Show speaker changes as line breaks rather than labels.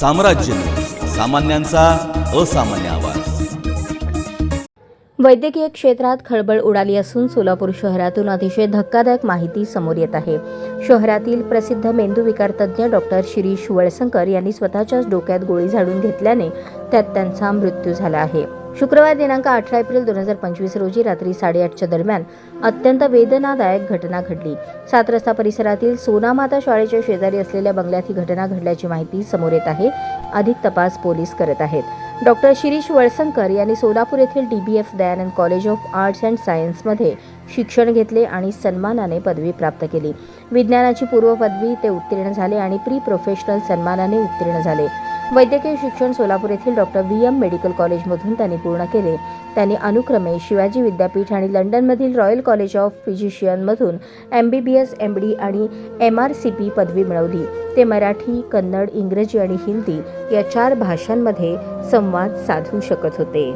साम्राज्य. सामान्यांचा असामान्य आवाज.
वैद्यकीय क्षेत्रात खळबळ उडाली असून सोलापूर शहरातून अतिशय धक्कादायक माहिती समोर येत आहे. शहरातील प्रसिद्ध मेंदूविकार तज्ज्ञ डॉक्टर शिरीष वळसंकर यांनी स्वतःच्याच डोक्यात गोळी झाडून घेतल्याने त्यात त्यांचा मृत्यू झाला आहे. शुक्रवार दिनांक अठरा एप्रिल दोन हजार पंचवीस रोजी रात्री साडेआठच्या दरम्यान अत्यंत वेदनादायक घटना घडली. सात रस्ता परिसरातील सोनामाता शाळेच्या शेजारी असलेल्या बंगल्यात ही घटना घडल्याची माहिती समोर येत आहे. अधिक तपास पोलीस करत आहेत. डॉक्टर शिरीष वळसंकर यांनी सोलापूर येथील DBF Dayanand college of arts and सायन्समध्ये शिक्षण घेतले आणि सन्मानाने पदवी प्राप्त केली. विज्ञानाची पूर्व पदवी ते उत्तीर्ण झाले आणि प्री प्रोफेशनल सन्मानाने उत्तीर्ण झाले. वैद्यकीय शिक्षण सोलापूर येथील डॉक्टर व्ही एम मेडिकल कॉलेजमधून त्यांनी पूर्ण केले. त्यांनी अनुक्रमे शिवाजी विद्यापीठ आणि लंडनमधील royal college of फिजिशियनमधून M B B S M D आणि एम आर सी पी पदवी मिळवली. ते मराठी कन्नड इंग्रजी आणि हिंदी या चार भाषांमध्ये संवाद साधू शकत होते.